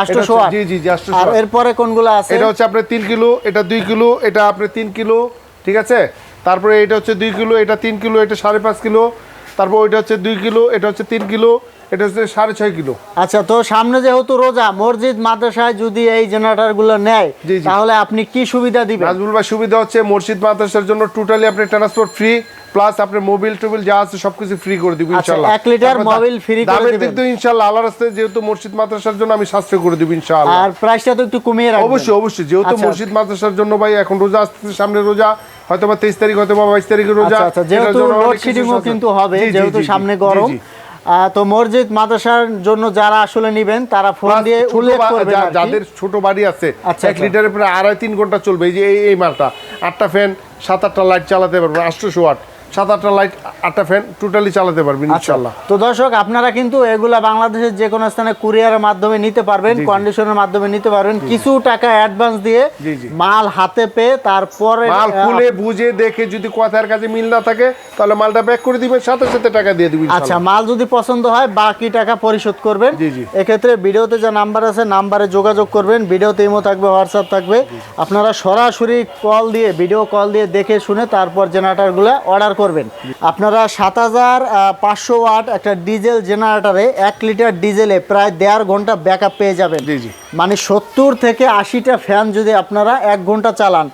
800 জি জি জি আটশো আর এরপরে কোনগুলো আছে? এটা হচ্ছে আপনার কিলো এটা দুই কিলো এটা আপনার তিন কিলো ঠিক আছে? তারপরে এটা হচ্ছে দুই কিলো এটা তিন কিলো এটা সাড়ে পাঁচ কিলো তারপর ওইটা হচ্ছে দুই কিলো এটা হচ্ছে তিন কিলো এটা হচ্ছে সাড়ে ছয় কিলো। আচ্ছা তো সামনে যেহেতু রোজা মসজিদ মাদ্রাসায় যদি এই জেনারেটরগুলো নেয়। তাহলে আপনি কি সুবিধা দিবেন? নাজমুল ভাই সুবিধা হচ্ছে মসজিদ মাদ্রাসার জন্য টোটালি আপনি ট্রান্সপোর্ট ফ্রি প্লাস আপনার মোবিল টোবিল যা আছে সবকিছু ফ্রি করে দিব আচ্ছা, ইনশাআল্লাহ এক লিটার মোবিল free করে দিবেন। দিয়ে ইনশাআল্লাহ আল্লাহর রাস্তায় যেহেতু মসজিদ মাদ্রাসার জন্য আমি সাশ্রয় করে দিব ইনশাআল্লাহ আর প্রাইসটা তো একটু কমিয়ে রাখবেন অবশ্যই অবশ্যই যেহেতু আচ্ছা। মসজিদ মাদ্রাসার জন্য ভাই এখন রোজা আসতেছে সামনে রোজা হয়তো বা তেইশ তারিখ হয়তো বা বাইশ তারিখে রোজা আচ্ছা আচ্ছা যেহেতু কিছু লোডশেডিংও কিন্তু হবে যেহেতু সামনে গরম তো মসজিদ মাদ্রাসার জন্য যারা আসলে নেবেন তারা ফোন দিয়ে উল্লেখ করবেন। যাদের ছোট বাড়ি আছে আচ্ছা, এক আচ্ছা। লিটারের প্রায় আড়াই তিন ঘণ্টা চলবে এই যে এই এই মালটা আটটা ফ্যান সাত আটটা লাইট চালাতে পারবে আটশোশো ওয়াট সাত আটটা লাইট আটটা ফ্যান টোটালি চালাতে পারবেন আচ্ছা, ইনশাল্লাহ। তো দর্শক আপনারা কিন্তু এগুলা বাংলাদেশের যে কোনো স্থানে কুরিয়ারের মাধ্যমে নিতে পারবেন। কন্ডিশনের মাধ্যমে নিতে পারবেন। কিছু টাকা অ্যাডভান্স দিয়ে। মাল হাতে পেয়ে তারপরে মাল খুলে বুঝে দেখে যদি কথার কাছে মিল না থাকে তাহলে মালটা ব্যাক করে দিবেন সাথে সাথে টাকা দিয়ে দিবেন আচ্ছা মাল যদি পছন্দ হয় বাকি টাকা পরিশোধ করবেন। এক্ষেত্রে ভিডিওতে যে নাম্বার আছে নাম্বারে যোগাযোগ করবেন। ভিডিওতে ইমো থাকবে হোয়াটসঅ্যাপ থাকবে। আপনারা সরাসরি কল দিয়ে ভিডিও কল দিয়ে দেখে শুনে তারপর জেনারেটারগুলো অর্ডার করবেন আপনারা সাত হাজার পাঁচশো ওয়াট একটা ডিজেল জেনারেটারে এক লিটার ডিজেলে প্রায় দেড় ঘণ্টা ব্যাকআপ পেয়ে যাবেন জি, জি। মানে সত্তর থেকে আশিটা ফ্যান যদি আপনারা এক ঘণ্টা চালান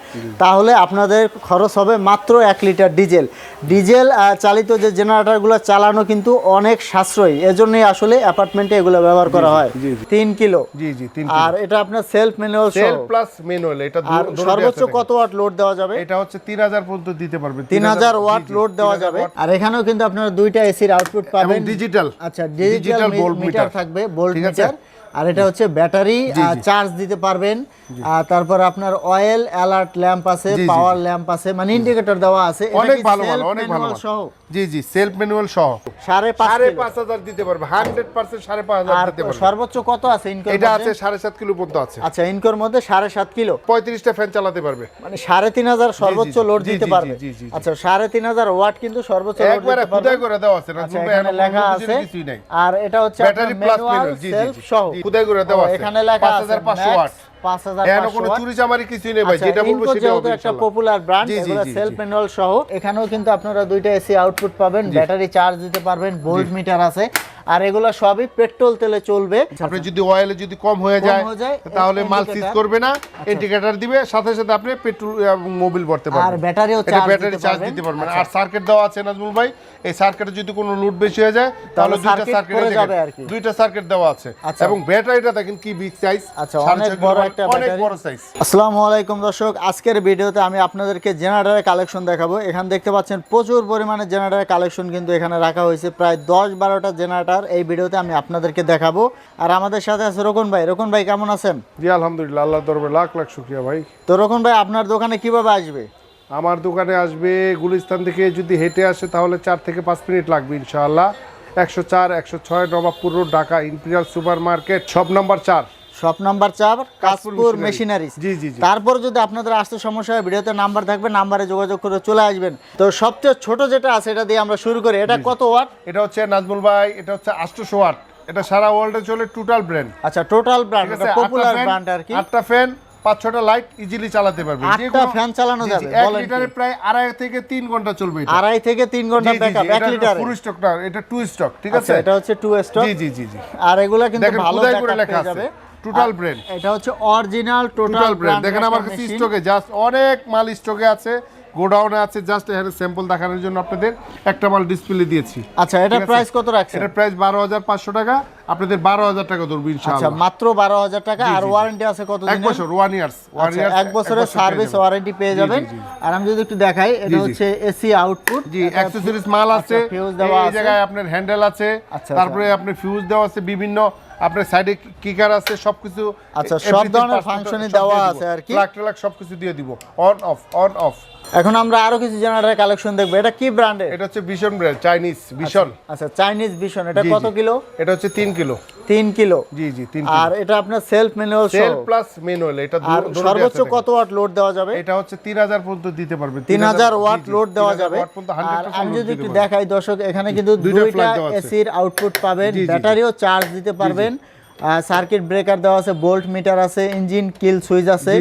তাহলে আপনাদের খরচ হবে মাত্র এক লিটার ডিজেল। ডিজেল চালিত যে জেনারেটরগুলো চালানো কিন্তু অনেক সাশ্রয়ী। এজন্যই আসলে অ্যাপার্টমেন্টে এগুলো ব্যবহার করা হয়। তিন কিলো। জি জি আর এটা আপনার self manual sell plus manual এটা সর্বোচ্চ কত ওয়াট লোড দেওয়া যাবে? এটা হচ্ছে তিন হাজার পর্যন্ত দিতে পারবে। তিন হাজার ওয়াট লোড দেওয়া যাবে। আর এখানেও কিন্তু আপনারা দুইটা এসির আউটপুট পাবেন। ডিজিটাল আচ্ছা ডিজিটাল মিটার থাকবে ভোল্ট মিটার আর এটা হচ্ছে ব্যাটারি। চার্জ দিতে পারবেন। তারপর আপনার অয়েল অ্যালার্ট ল্যাম্প আছে পাওয়ার ল্যাম্প আছে মানে ইন্ডিকেটর দেওয়া আছে। অনেক ভালো ভালো অনেক ভালো ভালো। সহ? জি জি সেলফ ম্যানুয়াল সহ। সাড়ে পাঁচ হাজার দিতে পারবে হান্ড্রেড পার্সেন্ট সাড়ে পাঁচ হাজার দিতে পারবে। সর্বোচ্চ কত আছে ইনকোর এটা আছে সাড়ে সাত কিলো পর্যন্ত আছে। আচ্ছা ইনকোর মধ্যে সাড়ে সাত কিলো। পঁয়ত্রিশটা ফ্যান চালাতে পারবে। মানে সাড়ে তিন হাজার সর্বোচ্চ লোড দিতে পারবে। আচ্ছা সাড়ে তিন হাজার ওয়াট কিন্তু সর্বোচ্চ লোড একবারে খুদাই করে দেওয়া আছে আচ্ছা ভাই, এখানে লেখা আছে। কিছুই নাই। আর এটা হচ্ছে ব্যাটারি প্লাস সেলফ সহ খুদাই করে দেওয়া আছে। এখানে লেখা আছে 5500 ওয়াট আচ্ছা, এখানেও কিন্তু আপনারা দুইটা এসি আউটপুট পাবেন ব্যাটারি চার্জ দিতে পারবেন ভোল্ট মিটার আছে। আর এগুলো সবই পেট্রোল তেলে চলবে। আপনি যদি অয়েলে যদি কম হয়ে যায় তাহলে মাল সিজ করবে না ইন্ডিকেটর দিবে সাথে সাথে আপনি পেট্রোল এবং মোবিল ভরতে পারবেন। আর ব্যাটারিও চার্জ ব্যাটারি চার্জ দিতে পারবেন। আর সার্কিট দেওয়া আছে নাজমুল ভাই এই সার্কিটে যদি কোনো লোড বেশি হয়ে যায় তাহলে দুইটা সার্কিট পড়ে যাবে আর কি। দুইটা সার্কিট দেওয়া আছে। আচ্ছা। এবং ব্যাটারিটা দেখেন কি বিগ সাইজ আচ্ছা, অনেক বড় একটা অনেক বড় সাইজ আসসালামু আলাইকুম দর্শক আজকের ভিডিওতে আমি আপনাদেরকে জেনারেটরের কালেকশন দেখাবো। এখানে দেখতে পাচ্ছেন প্রচুর পরিমাণে জেনারেটরের কালেকশন কিন্তু এখানে রাখা হয়েছে। প্রায় দশ বারোটা জেনারেটর এই ভিডিওতে আমি আপনাদেরকে দেখাবো। আর আমাদের সাথে আছে রোকন ভাই। রোকন ভাই কেমন আছেন? জি আলহামদুলিল্লাহ আল্লাহ দরবারে লাখ লাখ শুকরিয়া ভাই। তো রোকন ভাই আপনার দোকানে কীভাবে আসবে? আমার দোকানে আসবে গুলিস্তান থেকে যদি হেঁটে আসে তাহলে চার থেকে পাঁচ মিনিট লাগবে ইনশাআল্লাহ। একশো চার একশো ছয় Nawabpur road Dhaka imperial super market সব নম্বর চার। শপ নাম্বার চার কাশপুর মেশিনারিজ জি, জি। তারপর যদি আপনাদের আসতে সমস্যা হয় ভিডিওতে নাম্বার থাকবে নাম্বারে যোগাযোগ করে চলে আসবেন। তো সবচেয়ে ছোট যেটা আছে এটা দিয়ে আমরা শুরু করি। এটা কত ওয়াট? এটা হচ্ছে নাজমুল ভাই এটা হচ্ছে আটশোশো ওয়াট। এটা সারা ওয়ার্ল্ডে চলে টোটাল ব্র্যান্ড আচ্ছা টোটাল ব্র্যান্ড এটা পপুলার ব্র্যান্ড আর কি। আটটা ফ্যান পাঁচ ছটা লাইট ইজিলি চালাতে পারবে আটটা ফ্যান চালানো যাবে, এক বলেন কি? লিটারে প্রায় আড়াই থেকে তিন ঘণ্টা চলবে এটা। আড়াই থেকে তিন ঘণ্টা ব্যাকআপ এক লিটারে ফুল স্টক না এটা টু স্টক ঠিক আচ্ছা আছে? এটা হচ্ছে টু স্টক জি জি জি আর এগুলা কিন্তু ভালো ব্যাকআপ লেখা পেয়ে যাবে। টোটাল ব্র্যান্ড এটা হচ্ছে অরিজিনাল টোটাল ব্র্যান্ড দেখেন আমার কাছে স্টকে জাস্ট অনেক মাল স্টকে আছে। গোডাউনে আছে জাস্ট এখানে স্যাম্পল দেখানোর জন্য আপনাদের একটা মাল ডিসপ্লে দিয়েছি। আচ্ছা এটা প্রাইস কত রাখছেন? এটার প্রাইস বারো হাজার পাঁচশো টাকা আপনাদের বারো হাজার টাকা ধরবো আচ্ছা মাত্র বারো হাজার টাকা আর ওয়ারেন্টি আছে কত এক বছর ওয়ান ইয়ার্স ওয়ান আচ্ছা, ইয়ার্স এক বছরের সার্ভিস ওয়ারেন্টি পেয়ে যাবেন। আর আমি যদি একটু দেখাই এটা। হচ্ছে এসি আউটপুট জি অ্যাক্সেসরিজ মাল আছে আচ্ছা, fuse দেওয়া এই জায়গায় আপনার হ্যান্ডেল আছে আচ্ছা, তারপরে আপনার ফিউজ দেওয়া আছে বিভিন্ন আপনার সাইডে কিকার আছে সবকিছু আচ্ছা, সব ধরনের ফাংশনই দেওয়া আছে আর কি। লাখ ট্লাগ সবকিছু দিয়ে দিব। অন অফ অন অফ এখন আমরা আরও কিছু জেনারেটর কালেকশন দেখব। এটা কি ব্র্যান্ডের এটা হচ্ছে ভীষণ ব্র্যান্ড চাইনিজ ভীষণ আচ্ছা চাইনিজ ভিশন এটা কত কিলো? এটা হচ্ছে তিন কিলো। তিন কিলো। জি জি তিন আর এটা আপনার self manual self plus manual এটা আর সর্বোচ্চ কত ওয়াট লোড দেওয়া যাবে? এটা হচ্ছে তিন হাজার পর্যন্ত দিতে পারবে। তিন হাজার ওয়াট জি, জি, লোড দেওয়া যাবে। আর আমি যদি একটু দেখাই দর্শক এখানে কিন্তু দুইটা। এসির আউটপুট পাবেন। ব্যাটারিও চার্জ দিতে পারবেন। সার্কিট ব্রেকার দেওয়া আছে বোল্ট মিটার আছে ইঞ্জিন কিল সুইচ আছে।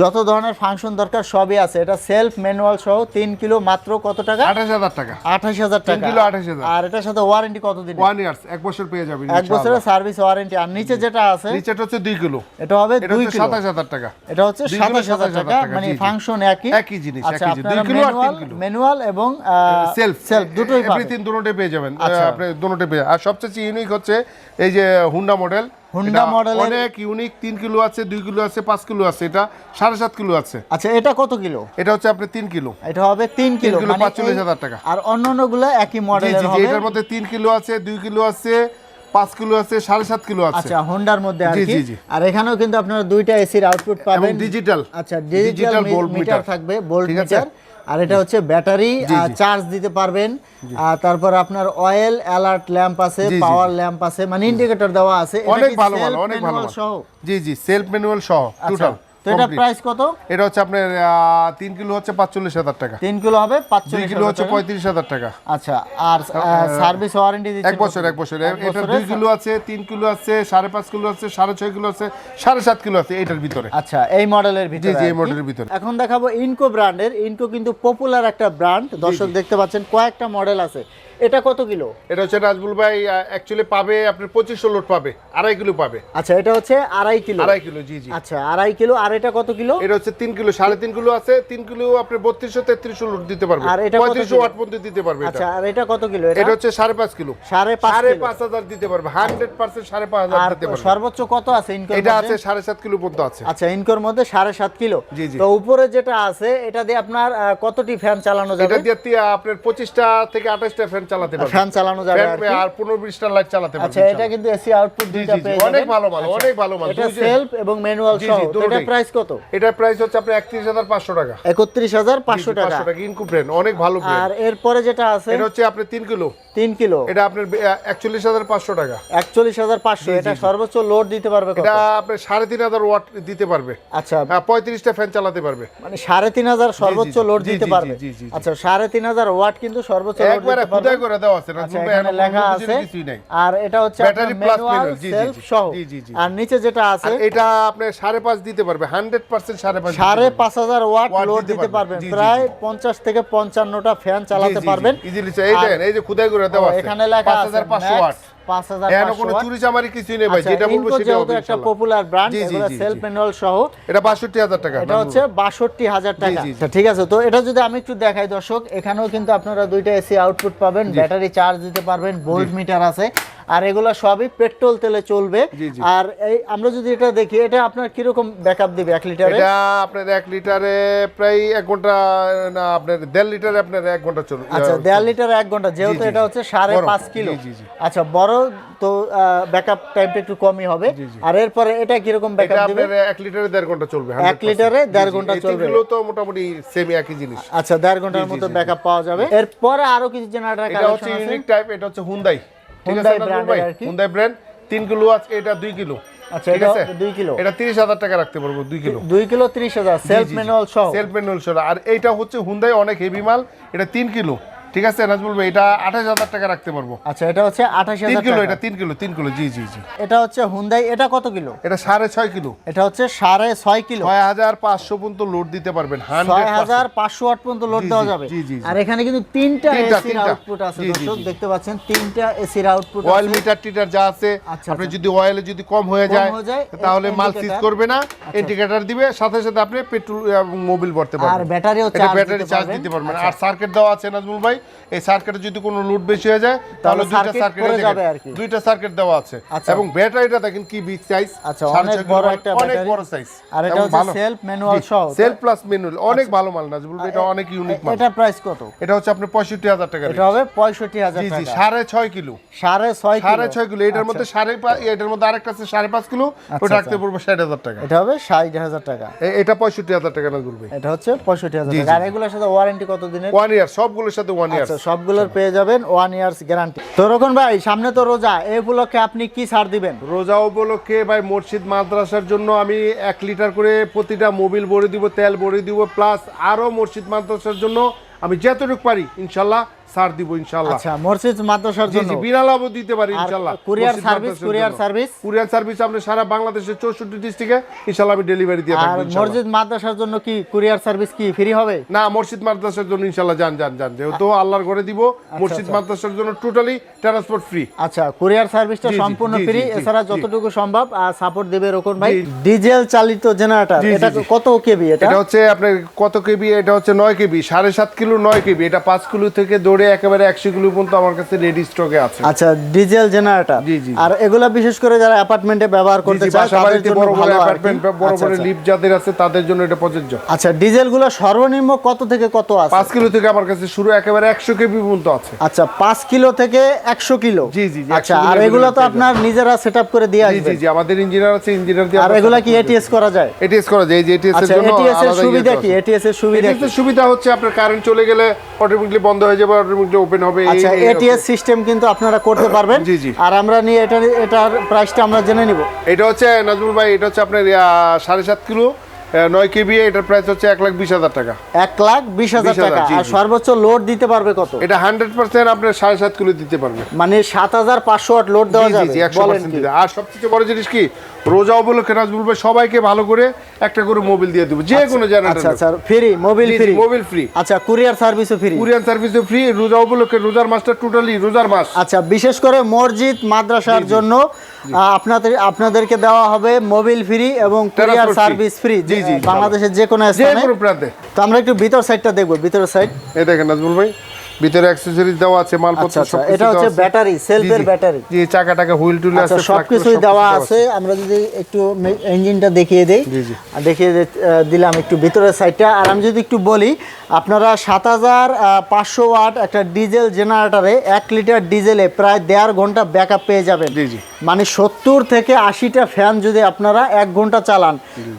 যত ধরনের ফাংশন দরকার সবই আছে। এটা সেলফ ম্যানুয়াল সহ তিন কিলো মাত্র কত টাকা? আঠাশ হাজার টাকা। আঠাশ হাজার টাকা। কিলো 28,000 আর এটার সাথে ওয়ারেন্টি কতদিন ওয়ান ইয়ার্স এক বছর পেয়ে যাবেন এক বছরের সার্ভিস ওয়ারেন্টি আর নিচে যেটা আছে নিচেটা হচ্ছে দুই কিলো এটা হবে দুই কিলো সাতাশ হাজার টাকা। এটা হচ্ছে সাতাশ হাজার টাকা। মানে। ফাংশন একই। একই জিনিস, আচ্ছা আপনারা ম্যানুয়াল কিলো। ম্যানুয়াল এবং সেলফ সেলফ দুটোই পাবেন। এভরিথিং পেয়ে যাবেন। আচ্ছা। আপনি পেয়ে আর সবচেয়ে ইউনিক হচ্ছে এই যে হুন্ডা মডেল হুন্ডা মডেলের- অনেক ইউনিক তিন কিলো আছে দুই কিলো আছে পাঁচ কিলো আছে এটা সাড়ে সাত কিলো আছে। আচ্ছা এটা কত কিলো? এটা হচ্ছে আপনি তিন কিলো। এটা হবে তিন কিলো কিলো মানে 45,000 এই- টাকা। আর অন্যান্যগুলো একই হবে। এটার মধ্যে তিন কিলো আছে দুই কিলো আছে পাঁচ কিলো আছে সাড়ে সাত কিলো আছে। আচ্ছা হোন্ডার মধ্যে আর কি। আর এখানেও কিন্তু আপনারা দুইটা এসির আউটপুট পাবেন। ডিজিটাল আচ্ছা ডিজিটাল মিটার থাকবে বোল্ট মিটার আর এটা হচ্ছে ব্যাটারি। চার্জ দিতে পারবেন। আর তারপর আপনার অয়েল অ্যালার্ট ল্যাম্প আছে পাওয়ার ল্যাম্প আছে মানে ইন্ডিকেটর দেওয়া আছে। অনেক ভালো ভালো অনেক ভালো সহ? জি জি সেলফ ম্যানুয়াল সহ আচ্ছা। টোটাল তো এটা প্রাইস কত? এটা হচ্ছে আপনার তিন কিলো হচ্ছে পাঁচচল্লিশ হাজার টাকা। তিন কিলো হবে পাঁচচল্লিশ কিলো হচ্ছে পঁয়ত্রিশ হাজার টাকা। আচ্ছা আর সার্ভিস ওয়ারেন্টি এক বছর এক বছর। এটা দুই কিলো আছে তিন কিলো আছে সাড়ে পাঁচ কিলো আছে সাড়ে ছয় কিলো আছে সাড়ে সাত কিলো আছে এটার ভিতরে। আচ্ছা এই মডেলের ভিতরে এই মডেলের ভিতরে। এখন দেখাবো ইনকো ব্র্যান্ডের ইনকো কিন্তু পপুলার একটা ব্র্যান্ড দর্শক দেখতে পাচ্ছেন কয়েকটা মডেল আছে। এটা কত কিলো? এটা হচ্ছে নাজবুল ভাই অ্যাকচুয়ালি পাবে আপনার পঁচিশশো লোড পাবে আড়াই কিলো পাবে। আচ্ছা এটা হচ্ছে আড়াই কিলো। আড়াই কিলো জি জি। আচ্ছা আড়াই কিলো আর এটা কত কিলো? এটা হচ্ছে তিন কিলো সাড়ে তিন কিলো আছে তিন কিলো আপনি বত্রিশশো তেত্রিশশো লোড দিতে পারবে আর এটা পঁয়ত্রিশশো? ওয়াট পর্যন্ত দিতে পারবে আচ্ছা আর এটা কত কিলো? এটা? হচ্ছে সাড়ে পাঁচ কিলো। সাড়ে পাঁচ সাড়ে। পাঁচ হাজার দিতে পারবে হান্ড্রেড পার্সেন্ট সাড়ে পাঁচ হাজার আর দিতে পারবে। সর্বোচ্চ কত আছে ইনকোর এটা? আছে সাড়ে সাত কিলো পর্যন্ত আছে। আচ্ছা ইনকোর মধ্যে সাড়ে সাত কিলো। জি, জি। তো উপরে যেটা আছে এটা দিয়ে আপনার কতটি ফ্যান চালানো যাবে? এটা দিয়ে আপনার পঁচিশটা থেকে আঠাশটা ফ্যান চালাতে পারবে। ফ্যান চালানো যাবে আর কি। আর পনেরো বিশটা লাইট চালাতে পারবে আচ্ছা এটা কিন্তু এসি আউটপুট দুইটা পেয়ে অনেক। ভালো মাল, আচ্ছা, অনেক ভালো মাল। এটা সেলফ এবং ম্যানুয়াল সহ দুটোই। প্রাইস কত? এটার প্রাইস হচ্ছে আপনার একত্রিশ হাজার পাঁচশো টাকা। একত্রিশ হাজার পাঁচশো টাকা। পাঁচশো টাকা ইনকু ব্র্যান্ড অনেক ভালো আর এরপরে যেটা আছে এটা হচ্ছে আপনার তিন কিলো। তিন কিলো। এটা আপনার একচল্লিশ হাজার পাঁচশো টাকা। একচল্লিশ হাজার পাঁচশো এটা সর্বোচ্চ লোড দিতে পারবে কত? এটা তিন হাজার ওয়াট দিতে পারবে। আচ্ছা। হ্যাঁ, পঁয়ত্রিশটা ফ্যান চালাতে পারবে। মানে সাড়ে তিন হাজার সর্বোচ্চ লোড দিতে পারবে। আচ্ছা সাড়ে তিন হাজার ওয়াট কিন্তু সর্বোচ্চ লোড দিতে পারবে। করে দেওয়া আছে আচ্ছা রাজুল এখানে লেখা আছে আর এটা হচ্ছে ব্যাটারি প্লাস ম্যানুয়াল জি, জি, সেলফ জি। সহ। আর নিচে যেটা আছে এটা আপনি সাড়ে পাঁচ দিতে পারবে হান্ড্রেড পার্সেন্ট সাড়ে পাঁচ দিতে সাড়ে পারবে। পাঁচ হাজার ওয়াট Watt লোড দিতে পারবেন। প্রায় জি। পঞ্চাশ থেকে পঞ্চান্নটা ফ্যান চালাতে পারবেন ইজিলি এই দেখেন এই যে খুদাই করে দেওয়া আছে এখানে লেখা আছে হাজার পাঁচশো ওয়াট পাঁচ কোনো চুরি চামারি কিছুই নেই ভাই আচ্ছা, যেটা বলব সেটা হবে একটা পপুলার ব্র্যান্ড এগুলো সেলফ। ম্যানুয়াল সহ। এটা বাষট্টি হাজার টাকা এটা হচ্ছে বাষট্টি হাজার টাকা। জি, জি। আচ্ছা, ঠিক আছে তো এটা যদি আমি একটু দেখাই দর্শক এখানেও কিন্তু আপনারা দুইটা এসি আউটপুট পাবেন ব্যাটারি চার্জ দিতে পারবেন ভোল্ট মিটার আছে। আর এগুলো সবই পেট্রোল তেলে চলবে। আর এই আমরা যদি এটা দেখি এটা আপনার কীরকম ব্যাকআপ দিবে? এক লিটারে? এটা আপনার এক লিটারে প্রায় এক ঘণ্টা না আপনার দেড় লিটারে আপনার এক ঘণ্টা চলবে আচ্ছা দেড় লিটার এক ঘণ্টা যেহেতু এটা হচ্ছে সাড়ে পাঁচ কিলো। আচ্ছা বড় তো ব্যাকআপ টাইমটা একটু কমই হবে। আর এরপরে এটা কীরকম এটা ব্যাকআপ দিবে? আপনার এক লিটারে দেড় ঘণ্টা চলবে 100% এক লিটারে দেড়। ঘণ্টা চলবে। তিনগুলো তো মোটামুটি সেম একই জিনিস। আচ্ছা দেড় ঘণ্টার মতো ব্যাকআপ পাওয়া যাবে। এরপরে আরও কিছু জেনারেটর এটা হচ্ছে ইউনিক টাইপ এটা হচ্ছে হুন্দাই এর আর কি? ব্র্যান্ড কিলো আছে এটা দুই কিলো। আচ্ছা, ঠিক আছে? দুই কিলো। এটা তিরিশ হাজার টাকা রাখতে পারব দুই কিলো। দুই কিলো ত্রিশ হাজার সেলফ ম্যানুয়াল সহ। সেলফ ম্যানুয়াল সহ। আর এইটা হচ্ছে হুন্দাই অনেক হেভি মাল এটা তিন কিলো। ঠিক আছে নাজমুল ভাই এটা আঠাশ হাজার টাকা রাখতে পারব। আচ্ছা এটা হচ্ছে আঠাশ হাজার কিলো এটা তিন কিলো তিন কিলো জি জি জি। এটা হচ্ছে হুন্দাই এটা কত কিলো? এটা সাড়ে ছয় কিলো। এটা হচ্ছে সাড়ে ছয় কিলো। ছয় হাজার পাঁচশো পর্যন্ত লোড দিতে পারবেন ছয় হাজার পাঁচশো ওয়াট পর্যন্ত লোড দেওয়া যাবে। জি, জি, জি। আর এখানে কিন্তু তিনটা এসির আউটপুট আছে দর্শক দেখতে পাচ্ছেন তিনটা এসির আউটপুট অয়েল মিটার টিটার যা আছে আচ্ছা, আপনি আচ্ছা। যদি অয়েলে যদি কম হয়ে যায় তাহলে মাল সিজ করবে না ইন্ডিকেটর দিবে সাথে সাথে আপনি পেট্রোল এবং মোবিল ভরতে পারবেন। আর ব্যাটারিও চার্জ ব্যাটারি চার্জ দিতে পারবেন। আর সার্কিট দেওয়া আছে নাজমুল ভাই? এই সার্কিটে যদি কোনো লোড বেশি হয়ে যায় তাহলে দুইটা সার্কিট যাবে আর কি। দুইটা সার্কিট দেওয়া আছে। আচ্ছা। এবং ব্যাটারিটা দেখেন কি বিগ সাইজ আচ্ছা, অনেক বড় একটা অনেক বড় সাইজ আর এটা হচ্ছে self manual সহ। সেলফ প্লাস ম্যানুয়াল অনেক ভালো মাল নাজমুল ভাই এটা অনেক ইউনিক মাল। এটা প্রাইস কত? এটা হচ্ছে পঁয়ষট্টি হাজার টাকা এটা হবে পঁয়ষট্টি হাজার জি জি টাকা। সাড়ে ছয় কিলো। সাড়ে ছয় সাড়ে কিলো। ছয় কিলো। এটার মধ্যে সাড়ে পা- এটার মধ্যে আরেকটা আছে সাড়ে পাঁচ কিলো। ওটা রাখতে পড়ব ষাট হাজার টাকা। এটা হবে ষাট হাজার টাকা। এটা পঁয়ষট্টি হাজার টাকা না বলবে এটা হচ্ছে পঁয়ষট্টি হাজার জি, টাকা। আর এগুলোর সাথে ওয়ারেন্টি কত দিনের? ওয়ান ইয়ার সবগুলোর সাথে ওয়ান আচ্ছা সবগুলোর পেয়ে যাবেন ওয়ান ইয়ার্স গ্যারান্টি তো রকম ভাই সামনে তো রোজা এই উপলক্ষে আপনি কি ছাড় দিবেন? রোজা উপলক্ষে ভাই মসজিদ মাদ্রাসার জন্য আমি এক লিটার করে প্রতিটা মোবিল ভরে দিব তেল ভরে দিব প্লাস আরও মসজিদ মাদ্রাসার জন্য আমি যতটুকু পারি ইনশাল্লাহ ছাড় দিব ইনশাল্লাহ আচ্ছা মসজিদ মাদ্রাসার জন্য জি বিনা লাভও দিতে পারি আর courier service courier service? Courier service আপনি সারা বাংলাদেশের চৌষট্টি ডিস্ট্রিক্টে ইনশাল্লাহ আমি ডেলিভারি দিয়ে আর থাকব ইনশাল্লাহ। মসজিদ মাদ্রাসার জন্য কি কুরিয়ার সার্ভিস কি ফ্রি হবে? না মসজিদ মাদ্রাসার জন্য ইনশাল্লাহ যান যান যান। যেহেতু আল্লাহর ঘরে দিব মসজিদ মাদ্রাসার জন্য টোটালি ট্রান্সপোর্ট ফ্রি আচ্ছা কুরিয়ার সার্ভিসটা সম্পূর্ণ ফ্রি এছাড়া যতটুকু সম্ভব সাপোর্ট দেবে রকম ভাই। ডিজেল চালিত জেনারেটর এটা। কত কেবি এটা? এটা হচ্ছে আপনার কত কেবি? এটা হচ্ছে নয় কেবি সাড়ে সাত কিলো নয় কেবি। এটা পাঁচ কিলো থেকে দৌড়ে একেবারে একশো কিলো পর্যন্ত আমার কাছে রেডি স্টকে আছে। আচ্ছা ডিজেল জেনারেটর জি, জি। আর এগুলা বিশেষ করে যারা অ্যাপার্টমেন্টে ব্যবহার করতে চায় তাদের জন্য বড় বড় অ্যাপার্টমেন্ট বড় আচ্ছা, বড় আচ্ছা। লিফট যাদের আছে তাদের জন্য এটা প্রযোজ্য। আচ্ছা ডিজেলগুলো সর্বনিম্ন কত থেকে কত আছে? পাঁচ কিলো থেকে আমার কাছে শুরু একেবারে একশো কেবি পর্যন্ত আছে। আচ্ছা পাঁচ কিলো থেকে একশো কিলো? জি, জি, আচ্ছা আর এগুলো তো আপনার নিজেরা সেট করে দিয়ে জি জি জি আমাদের ইঞ্জিনিয়ার আছে ইঞ্জিনিয়ার দিয়ে আর এগুলা কি এটিএস করা যায়? এটিএস করা যায় এই যে এটিএস এর আচ্ছা জন্য এটিএস এর সুবিধা ইয়ে কি? আছে। এটিএস এর সুবিধা এটিএস এর সুবিধা হচ্ছে আপনার কারেন্ট চলে গেলে অটোমেটিকলি বন্ধ হয়ে যাবে অটোমেটিকলি ওপেন হবে আচ্ছা এটিএস সিস্টেম কিন্তু আপনারা করতে পারবেন। জি, জি। আর আমরা নিয়ে এটা এটার প্রাইসটা আমরা জেনে নিব। এটা হচ্ছে নাজমুল ভাই এটা হচ্ছে আপনার সাড়ে সাত কিলো। নয় কেবি এটার প্রাইস হচ্ছে এক লাখ বিশ হাজার টাকা। এক লাখ বিশ হাজার টাকা। আর সর্বোচ্চ লোড দিতে পারবে কত? এটা হান্ড্রেড পার্সেন্ট আপনার সাড়ে সাত কিলো দিতে পারবে। মানে সাত হাজার পাঁচশো ওয়াট লোড দেওয়া যাবে। জি, 100% বলেন কি? দিতে। আর সবচেয়ে বড় জিনিস কি রোজা উপলক্ষে নাজমুল ভাই সবাইকে ভালো করে একটা করে মোবিল দিয়ে দেবো। যে কোনো আচ্ছা জেনারেটর আচ্ছা free Mobil free Mobil free আচ্ছা কুরিয়ার সার্ভিসও ফ্রি কুরিয়ান সার্ভিসও ফ্রি রোজা উপলক্ষে রোজার মাসটা টোটালি রোজার মাস। আচ্ছা বিশেষ করে মসজিদ মাদ্রাসার জন্য আপনাদের আপনাদেরকে দেওয়া হবে মোবিল ফ্রি এবং কুরিয়ার সার্ভিস ফ্রি জি, জি, বাংলাদেশের যে কোনো স্থানে। প্রান্তে। তো আমরা একটু ভিতর সাইডটা দেখব ভিতরের সাইড এই দেখেন নাজমুল ভাই ভিতরে অ্যাক্সেসরিজ দেওয়া আছে মালপত্র আচ্ছা আচ্ছা। এটা হচ্ছে ব্যাটারি সেলফের। ব্যাটারি জি। চাকা টাকা হুইল টুল আচ্ছা আছে সবকিছুই দেওয়া আছে। আমরা যদি একটু ইঞ্জিনটা দেখিয়ে দেই। আর দেখিয়ে দিলাম একটু ভিতরের সাইডটা আর আমি যদি একটু বলি আপনারা সাত হাজার পাঁচশো ওয়াট একটা ডিজেল জেনারেটরে এক লিটার ডিজেলে প্রায় দেড় ঘণ্টা ব্যাকআপ পেয়ে যাবেন। জি, জি। মানে সত্তর থেকে আশিটা ফ্যান যদি আপনারা এক ঘণ্টা চালান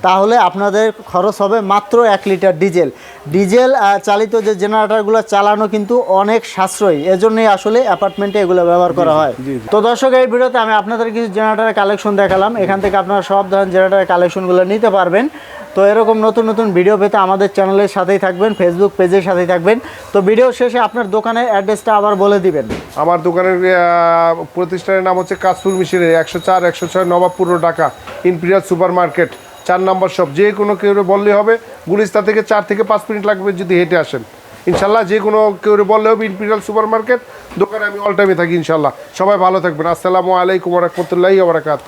তাহলে আপনাদের খরচ হবে মাত্র এক লিটার ডিজেল। ডিজেল চালিত যে জেনারেটারগুলো চালানো কিন্তু অনেক সাশ্রয়ী। এজন্যই আসলে অ্যাপার্টমেন্টে এগুলো ব্যবহার করা হয়। তো দর্শক এই ভিডিওতে আমি আপনাদের কিছু জেনারেটারের কালেকশন দেখালাম। এখান থেকে আপনারা সব ধরনের জেনারেটরের কালেকশনগুলো নিতে পারবেন। তো এরকম নতুন নতুন ভিডিও পেতে আমাদের চ্যানেলের সাথেই থাকবেন ফেসবুক পেজের সাথেই থাকবেন। তো ভিডিও শেষে আপনার দোকানের অ্যাড্রেসটা আবার বলে দিবেন। আমার দোকানের প্রতিষ্ঠানের নাম হচ্ছে কাশফুল মিশনের একশো চার, একশো ছয় Nawabpur Dhaka, imperial super market চার নম্বর শপ। যে কোনো কেউ বললে হবে গুলিস্তা থেকে চার থেকে পাঁচ মিনিট লাগবে যদি হেঁটে আসেন। ইনশাল্লাহ যে কোনো কেউ বললে হবে, ইম্পিরিয়াল সুপার মার্কেট দোকানে আমি অল টাইমে থাকি ইনশাল্লাহ। সবাই ভালো থাকবেন। আসসালামু আলাইকুম রহমতুল্লাহি ওবরাকাত